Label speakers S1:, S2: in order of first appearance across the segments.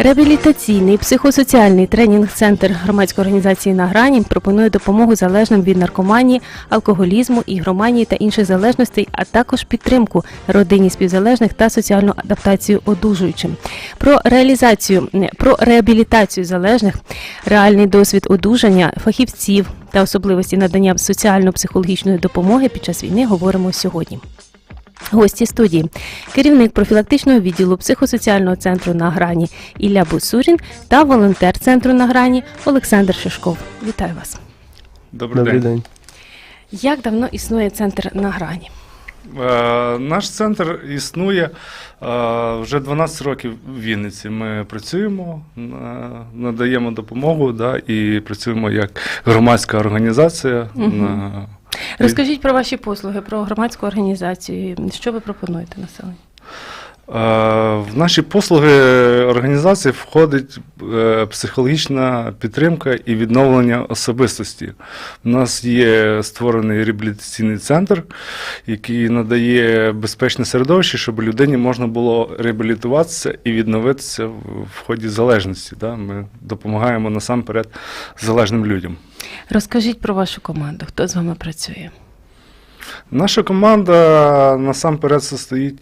S1: Реабілітаційний психосоціальний тренінг-центр громадської організації на грані пропонує допомогу залежним від наркоманії, алкоголізму, ігроманії та інших залежностей, а також підтримку родині співзалежних та соціальну адаптацію одужуючим. Про реалізацію не, про реабілітацію залежних, реальний досвід одужання фахівців та особливості надання соціально-психологічної допомоги під час війни говоримо сьогодні. Гості студії, керівник профілактичного відділу психосоціального центру на грані Ілля Бусурін та волонтер центру на грані Олександр Шишков. Вітаю вас.
S2: Добрий,
S3: Добрий
S2: день.
S3: день.
S1: Як давно існує центр на грані?
S2: Е, наш центр існує е, вже 12 років в Вінниці. Ми працюємо, е, надаємо допомогу да, і працюємо як громадська організація.
S1: Мгм.
S2: На...
S1: Розкажіть про ваші послуги, про громадську організацію. Що ви пропонуєте населенню?
S2: Е, В наші послуги організації входить е, психологічна підтримка і відновлення особистості. У нас є створений реабілітаційний центр, який надає безпечне середовище, щоб людині можна було реабілітуватися і відновитися в в ході залежності. Ми допомагаємо насамперед залежним людям.
S1: Розкажіть про вашу команду, хто з вами працює?
S2: Наша команда насамперед состоїть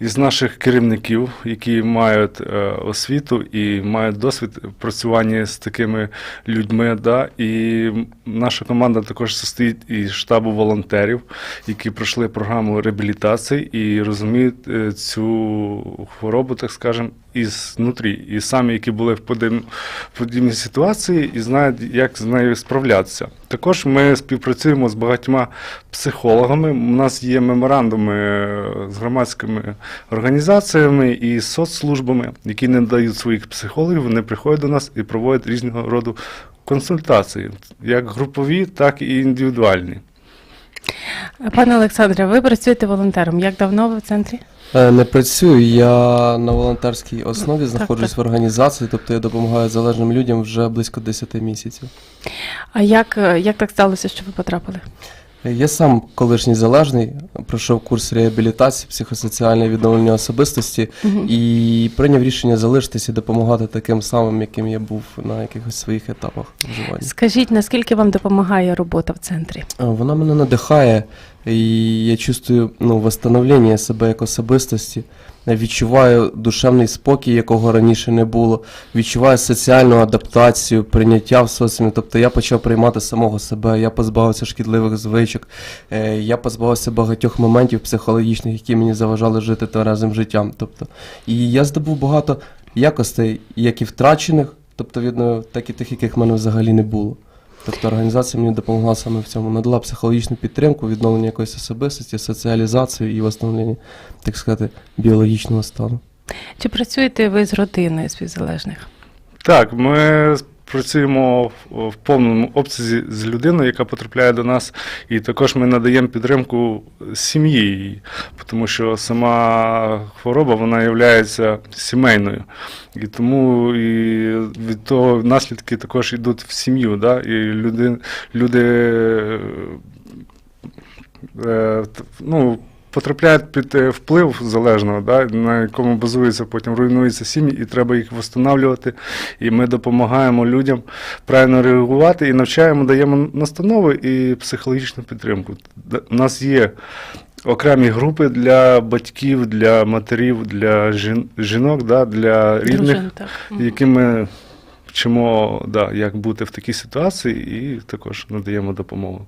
S2: із наших керівників, які мають е, освіту і мають досвід працювання з такими людьми. Да? І наша команда також состоїть із штабу волонтерів, які пройшли програму реабілітації і розуміють е, цю хворобу, так скажемо, ізнутрі, і самі, які були в подіб- подібній ситуації, і знають, як з нею справлятися. Також ми співпрацюємо з багатьма психологами. У нас є меморандуми е, з громадськими організаціями і соцслужбами, які не дають своїх психологів. Вони приходять до нас і проводять різного роду консультації, як групові, так і індивідуальні.
S1: Пане Олександре, ви працюєте волонтером. Як давно ви в центрі?
S3: Е, Не працюю, я на волонтерській основі знаходжусь
S1: так.
S3: в організації, тобто я допомагаю залежним людям вже близько 10 місяців.
S1: А як, е, як так сталося, що ви потрапили?
S3: Я сам колишній залежний, пройшов курс реабілітації, психосоціальне відновлення особистості
S1: Мгм.
S3: і прийняв рішення залишитися і допомагати таким самим, яким я був на якихось своїх етапах.
S1: Скажіть, наскільки вам допомагає робота в центрі?
S3: Е, Вона мене надихає, і я чувствую ну, восстановлення себе як особистості. Відчуваю душевний спокій, якого раніше не було. Відчуваю соціальну адаптацію, прийняття в соціумі. Тобто я почав приймати самого себе, я позбавився шкідливих звичок, е, я позбавився багатьох моментів психологічних, які мені заважали жити тверезим життям. Тобто, і я здобув багато якостей, як і втрачених, тобто, видно, так і тих, яких в мене взагалі не було. Тобто організація мені допомогла саме в цьому, надала психологічну підтримку, відновлення якоїсь особистості, соціалізацію і восстановлення, так сказати, біологічного стану.
S1: Чи працюєте ви з родиною співзалежних?
S2: Так, ми працюємо в повному обсязі з людиною, яка потрапляє до нас, і також ми надаємо підтримку сім'ї, тому що сама хвороба вона є сімейною. І тому і від того наслідки також йдуть в сім'ю. Да? І люди, люди е, ну, потрапляють під е, вплив залежного, да, на якому базується, потім руйнуються сім'ї, і треба їх встановлювати. І ми допомагаємо людям правильно реагувати і навчаємо, даємо настанови і психологічну підтримку. У нас є окремі групи для батьків, для матерів, для жін- жінок, да, для рідних,
S1: Дружин, так.
S2: Вчимо, да, як бути в такій ситуації, і також надаємо допомогу.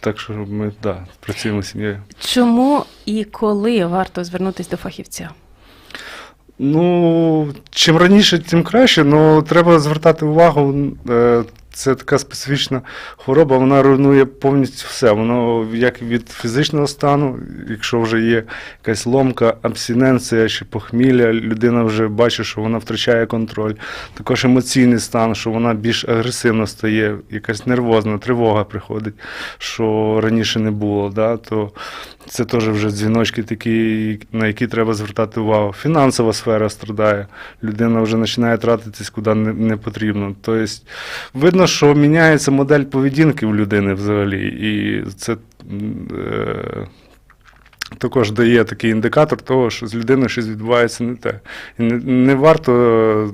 S2: Так що ми да, працюємо з сім'єю.
S1: Чому і коли варто звернутися до фахівця?
S2: Ну, чим раніше, тим краще, але треба звертати увагу. Це така специфічна хвороба, вона руйнує повністю все. Воно як від фізичного стану, якщо вже є якась ломка, абстиненція чи похмілля, людина вже бачить, що вона втрачає контроль. Також емоційний стан, що вона більш агресивно стає, якась нервозна, тривога приходить, що раніше не було. Да? То це теж вже дзвіночки такі, на які треба звертати увагу. Фінансова сфера страдає, людина вже починає тратитись куди не потрібно. Тобто, видно, що міняється модель поведінки у людини взагалі, і це е, також дає такий індикатор того, що з людиною щось відбувається не те. І не, не варто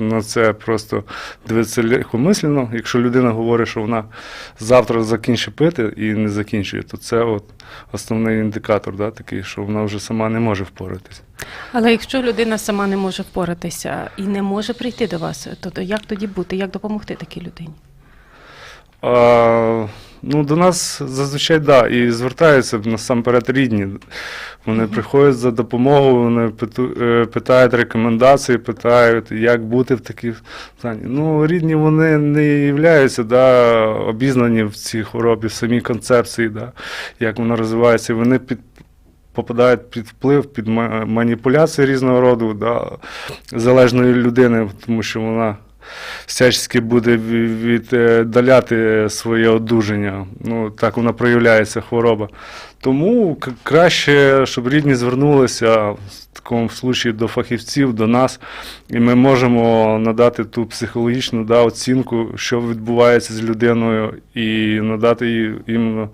S2: на це просто дивитися легкомислено. Якщо людина говорить, що вона завтра закінчить пити і не закінчує, то це от основний індикатор, да, такий, що вона вже сама не може впоратися.
S1: Але якщо людина сама не може впоратися і не може прийти до вас, то як тоді бути? Як допомогти такій людині?
S2: А, ну, до нас зазвичай да, і звертаються насамперед рідні. Вони приходять за допомогою, вони е, питають рекомендації, питають, як бути в такій стані. Ну, рідні вони не являються да, обізнані в цій хворобі, в самій концепції, да, як вона розвивається. Вони під, попадають під вплив, під маніпуляції різного роду, да, залежної людини, тому що вона всячески буде віддаляти своє одужання. Ну, так вона проявляється хвороба. Тому краще, щоб рідні звернулися в такому случаї до фахівців, до нас, і ми можемо надати ту психологічну да, оцінку, що відбувається з людиною, і надати їй іменно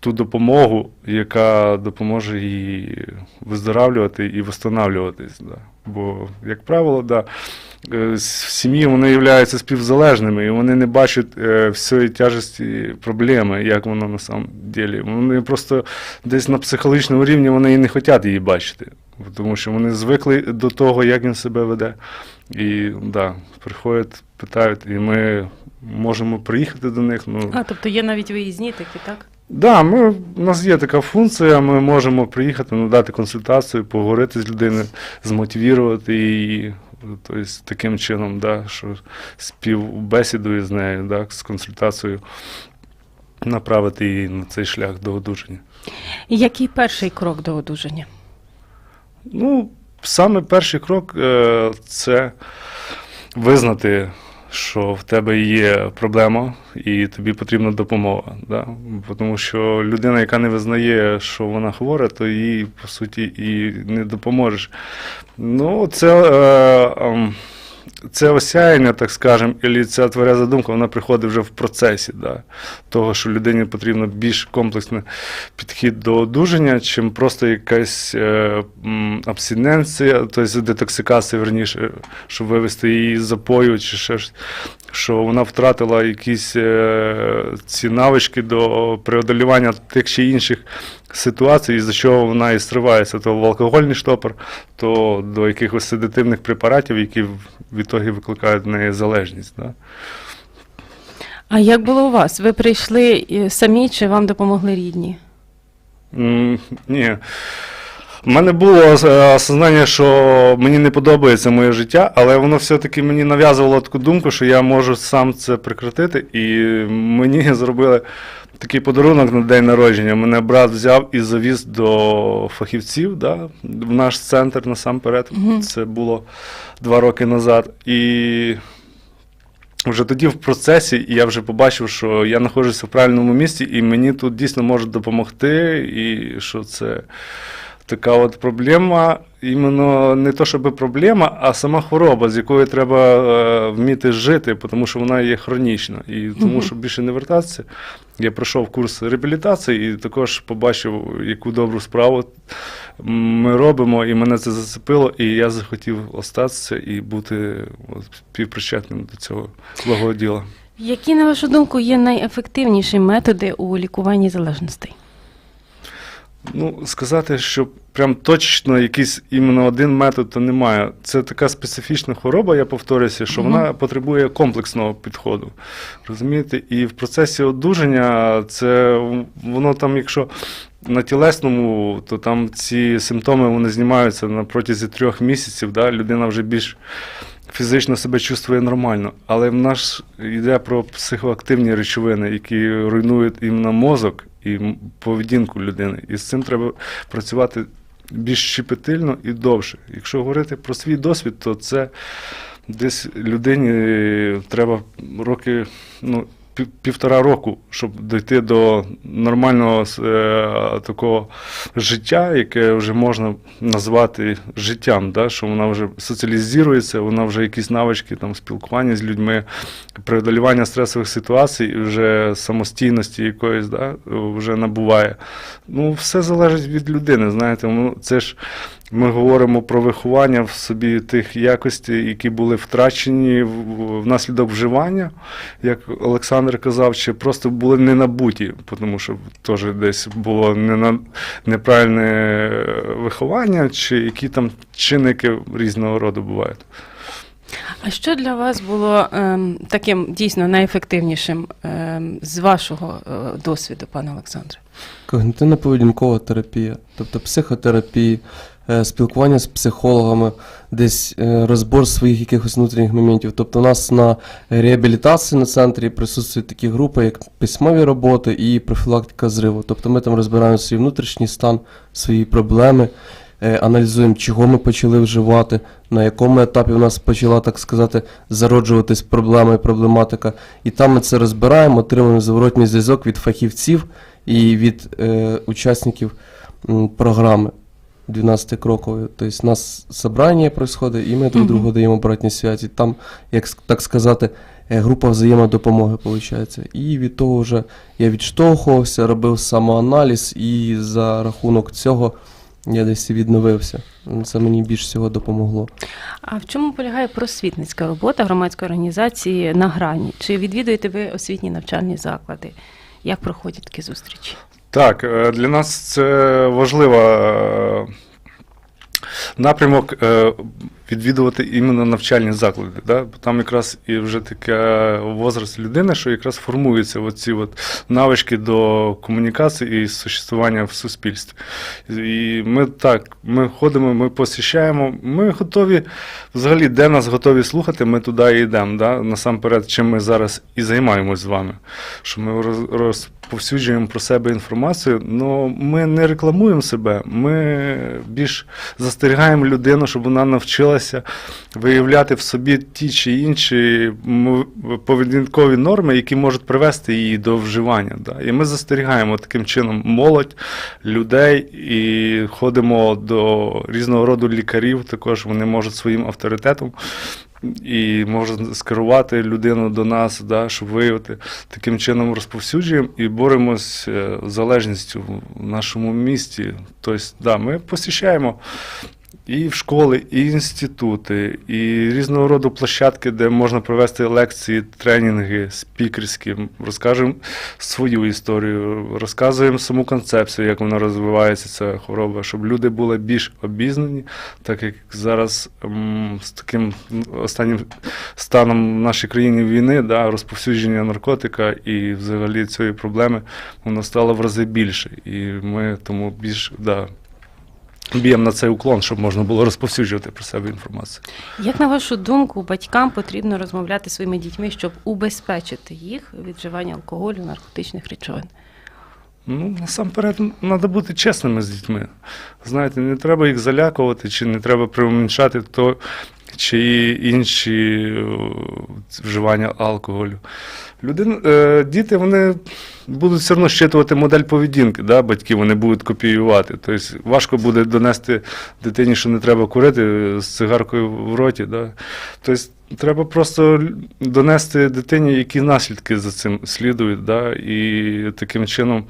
S2: ту допомогу, яка допоможе їй виздоравлювати і встановлюватись. Да. Бо, як правило, да, е, сім'ї вони являються співзалежними, і вони не бачать е, всієї тяжесті проблеми, як воно на самом ділі. Вони просто десь на психологічному рівні вони і не хочуть її бачити. Тому що вони звикли до того, як він себе веде. І да, приходять, питають, і ми можемо приїхати до них. Ну,
S1: А, тобто є навіть виїзні такі, так?
S2: Да, ми, у нас є така функція, ми можемо приїхати, надати консультацію, поговорити з людиною, змотивувати її. Тобто таким чином, да, що співбесідою з нею, да, з консультацією направити її на цей шлях до одужання.
S1: Який перший крок до одужання?
S2: Ну, саме перший крок е, це визнати, що в тебе є проблема і тобі потрібна допомога. Да? Тому що людина, яка не визнає, що вона хвора, то їй по суті і не допоможеш. Ну, це. Е, ем, це осяяння, так скажемо, і ця твереза думка, вона приходить вже в процесі, да, того, що людині потрібно більш комплексний підхід до одужання, чим просто якась е, абстиненція, тобто детоксикація, верніше, щоб вивести її з запою, чи ще щось, що вона втратила якісь е, ці навички до преодолювання тих чи інших ситуацій, за чого вона і стривається, то в алкогольний штопор, то до якихось седативних препаратів, які в ітогі викликають в неї залежність. Да?
S1: А як було у вас? Ви прийшли е, самі чи вам допомогли рідні?
S2: М, Ні. У мене було е, осознання, що мені не подобається моє життя, але воно все-таки мені нав'язувало таку думку, що я можу сам це прекратити. І мені зробили такий подарунок на день народження. Мене брат взяв і завіз до фахівців да, в наш центр насамперед.
S1: Мгм.
S2: Це було два роки назад. І вже тоді в процесі я вже побачив, що я знаходжуся в правильному місці, і мені тут дійсно можуть допомогти, і що це така от проблема, іменно не то, щоб проблема, а сама хвороба, з якою треба е, вміти жити, тому що вона є хронічна. І тому, щоб більше не вертатися, я пройшов курс реабілітації і також побачив, яку добру справу ми робимо, і мене це зацепило, і я захотів остатися і бути от, співпричетним до цього благого діла.
S1: Які, на вашу думку, є найефективніші методи у лікуванні залежностей?
S2: Ну, сказати, що прям точно якийсь іменно один метод, то немає. Це така специфічна хвороба, я повторюся, що
S1: Мгм.
S2: вона потребує комплексного підходу. Розумієте? І в процесі одужання це воно там, якщо на тілесному, то там ці симптоми вони знімаються на протязі трьох місяців. Да? Людина вже більш фізично себе чувствує нормально. Але в нас йде про психоактивні речовини, які руйнують іменно мозок і поведінку людини. І з цим треба працювати більш щепетильно і довше. Якщо говорити про свій досвід, то це десь людині треба роки, ну, півтора року, щоб дойти до нормального е, такого життя, яке вже можна назвати життям, да? що вона вже соціалізується, вона вже якісь навички там, спілкування з людьми, преодолювання стресових ситуацій, вже самостійності якоїсь да? вже набуває. Ну, все залежить від людини. Знаєте, ну, це ж ми говоримо про виховання в собі тих якостей, які були втрачені внаслідок вживання, як Олександр казав, чи просто були не набуті, тому що теж десь було не на, неправильне виховання, чи які там чинники різного роду бувають.
S1: А що для вас було ем, таким дійсно найефективнішим ем, з вашого е, досвіду, пане Олександре?
S3: Когнітивно-поведінкова терапія, тобто психотерапія, спілкування з психологами, десь е, розбор своїх якихось внутрішніх моментів. Тобто у нас на реабілітації на центрі присутствують такі групи, як письмові роботи і профілактика зриву. Тобто ми там розбираємо свій внутрішній стан, свої проблеми, е, аналізуємо, чого ми почали вживати, на якому етапі у нас почала, так сказати, зароджуватись проблема і проблематика. І там ми це розбираємо, отримуємо зворотній зв'язок від фахівців і від е, учасників м, програми 12 крокової. Тобто у нас собрання происходить, і ми друг другу даємо обратні связі. Там, як так сказати, е, група взаємодопомоги виходить. І від того вже я відштовхувався, робив самоаналіз, і за рахунок цього я десь відновився. Це мені більш всього допомогло.
S1: А в чому полягає просвітницька робота громадської організації на грані? Чи відвідуєте ви освітні навчальні заклади? Як проходять такі зустрічі?
S2: Так, е, для нас це важлива е, напрямок е, відвідувати іменно навчальні заклади. Да? Там якраз і вже таке возраст людини, що якраз формуються оці от навички до комунікації і существування в суспільстві. І ми так, ми ходимо, ми посіщаємо, ми готові, взагалі, де нас готові слухати, ми туди і йдемо. Да? Насамперед, чим ми зараз і займаємось з вами. Що ми роз- розповсюджуємо про себе інформацію, але ми не рекламуємо себе, ми більш застерігаємо людину, щоб вона навчилася виявляти в собі ті чи інші поведінкові норми, які можуть привести її до вживання. Да? І ми застерігаємо таким чином молодь, людей і ходимо до різного роду лікарів. Також вони можуть своїм авторитетом і можуть скерувати людину до нас, да, щоб виявити. Таким чином розповсюджуємо і боремось е, з залежністю в нашому місті. Тобто, да, ми посіщаємо і в школи, і інститути, і різного роду площадки, де можна провести лекції, тренінги, спікерські. Розкажемо свою історію, розказуємо саму концепцію, як вона розвивається, ця хвороба, щоб люди були більш обізнані, так як зараз м, з таким останнім станом в нашій країні війни, да, розповсюдження наркотика і взагалі цієї проблеми воно стало в рази більше. І ми тому більш да, б'ємо на цей уклон, щоб можна було розповсюджувати про себе інформацію.
S1: Як на вашу думку, батькам потрібно розмовляти зі своїми дітьми, щоб убезпечити їх від вживання алкоголю, наркотичних речовин?
S2: Ну, насамперед, треба бути чесними з дітьми. Знаєте, не треба їх залякувати, чи не треба преуменьшати то чи інші е, вживання алкоголю. Людин, е, діти вони будуть все одно щитувати модель поведінки, да? батьки вони будуть копіювати. Тобто важко буде донести дитині, що не треба курити з цигаркою в роті. Да? Тобто треба просто донести дитині, які наслідки за цим слідують, да? і таким чином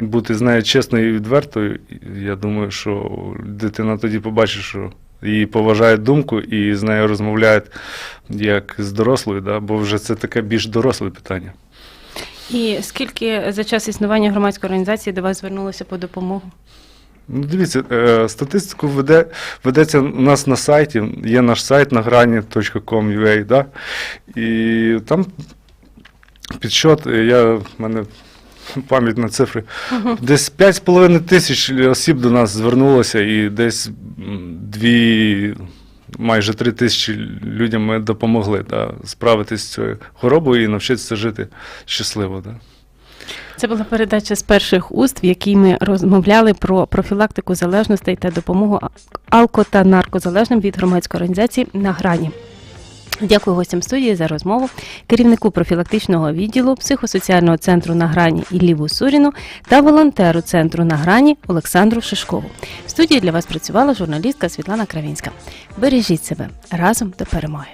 S2: бути з нею чесною і відвертою. Я думаю, що дитина тоді побачить, що її поважають думку і з нею розмовляють як з дорослою, да? бо вже це таке більш доросле питання.
S1: І скільки за час існування громадської організації до вас звернулося по допомогу?
S2: Ну, дивіться, е, статистику веде, ведеться у нас на сайті, є наш сайт на грані.com.ua, да? і там підсчет, е, я, в мене пам'ять на цифри, десь 5,5 тисяч осіб до нас звернулося і десь дві майже три тисячі людям ми допомогли да, справитися з цією хворобою і навчитися жити щасливо. Да.
S1: Це була передача з перших уст, в якій ми розмовляли про профілактику залежностей та допомогу алко та наркозалежним від громадської організації на грані. Дякую гостям студії за розмову, керівнику профілактичного відділу психосоціального центру на грані Ілліву Суріну та волонтеру центру на грані Олександру Шишкову. В студії для вас працювала журналістка Світлана Кравінська. Бережіть себе разом до перемоги.